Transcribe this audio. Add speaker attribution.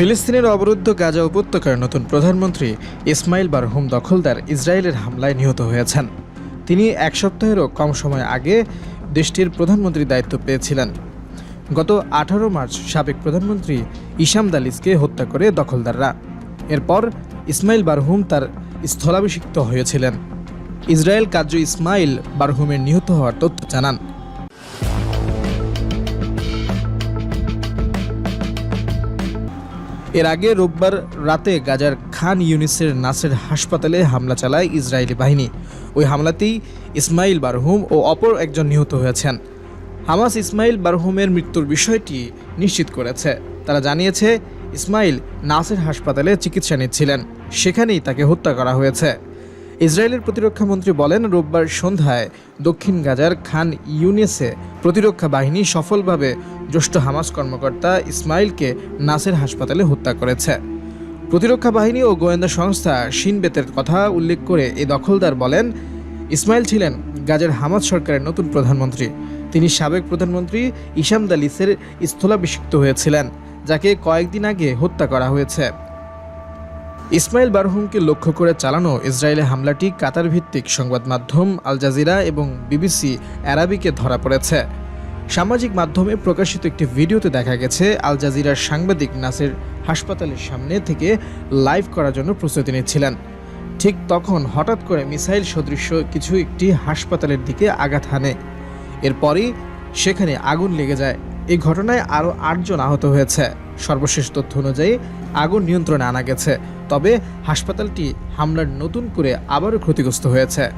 Speaker 1: ফিলিস্তিনের অবরুদ্ধ গাজা উপত্যকার নতুন প্রধানমন্ত্রী ইসমাইল বারহুম দখলদার ইসরায়েলের হামলায় নিহত হয়েছেন। তিনি এক সপ্তাহেরও কম সময় আগে দেশটির প্রধানমন্ত্রীর দায়িত্ব পেয়েছিলেন। গত আঠারো মার্চ সাবেক প্রধানমন্ত্রী ইশাম দালিসকে হত্যা করে দখলদাররা। এরপর ইসমাইল বারহুম তার স্থলাভিষিক্ত হয়েছিলেন। ইসরায়েল কার্য ইসমাইল বারহুমের নিহত হওয়ার তথ্য জানান। এর আগে রোববার রাতে গাজার খান ইউনিসের নাসের হাসপাতালে হামলা চালায় ইসরায়েলি বাহিনী। ওই হামলাতেই ইসমাইল বারহুম ও অপর একজন নিহত হয়েছেন। হামাস ইসমাইল বারহুমের মৃত্যুর বিষয়টি নিশ্চিত করেছে। তারা জানিয়েছে, ইসমাইল নাসের হাসপাতালে চিকিৎসা নিচ্ছিলেন। সেখানেই তাকে হত্যা করা হয়েছে। ইসরায়েলের প্রতিরক্ষা মন্ত্রী বলেন, রোববার সন্ধ্যায় দক্ষিণ গাজার খান ইউনিসে প্রতিরক্ষা বাহিনী সফলভাবে জ্যেষ্ঠ হামাস কর্মকর্তা ইসমাইলকে নাসের হাসপাতালে হত্যা করেছে। প্রতিরক্ষা বাহিনী ও গোয়েন্দা সংস্থা শিনবেতের কথা উল্লেখ করে এ দখলদার বলেন, ইসমাইল ছিলেন গাজার হামাস সরকারের নতুন প্রধানমন্ত্রী। তিনি সাবেক প্রধানমন্ত্রী ইশাম দালিসের স্থলাভিষিক্ত হয়েছিলেন, যাকে কয়েকদিন আগে হত্যা করা হয়েছে। ইসমাইল বারহুমকে লক্ষ্য করে চালানো ইসরায়েলের হামলাটি কাতার ভিত্তিক সংবাদ মাধ্যম আল জাজিরা এবং বিবিসি অ্যারাবিকে ধরা পড়েছে। সামাজিক মাধ্যমে প্রকাশিত একটি ভিডিওতে দেখা গেছে, আল জাজিরার সাংবাদিক নাসের হাসপাতালের সামনে থেকে লাইভ করার জন্য প্রস্তুতি নিচ্ছিলেন। ঠিক তখন হঠাৎ করে মিসাইল সদৃশ্য কিছু একটি হাসপাতালের দিকে আঘাত হানে। এরপরই সেখানে আগুন লেগে যায়। এই ঘটনায় আরও আটজন আহত হয়েছে। সর্বশেষ তথ্য অনুযায়ী আগুন নিয়ন্ত্রণে আনা গেছে, তবে হাসপাতালটি হামলার নতুন করে আবারও ক্ষতিগ্রস্ত হয়েছে।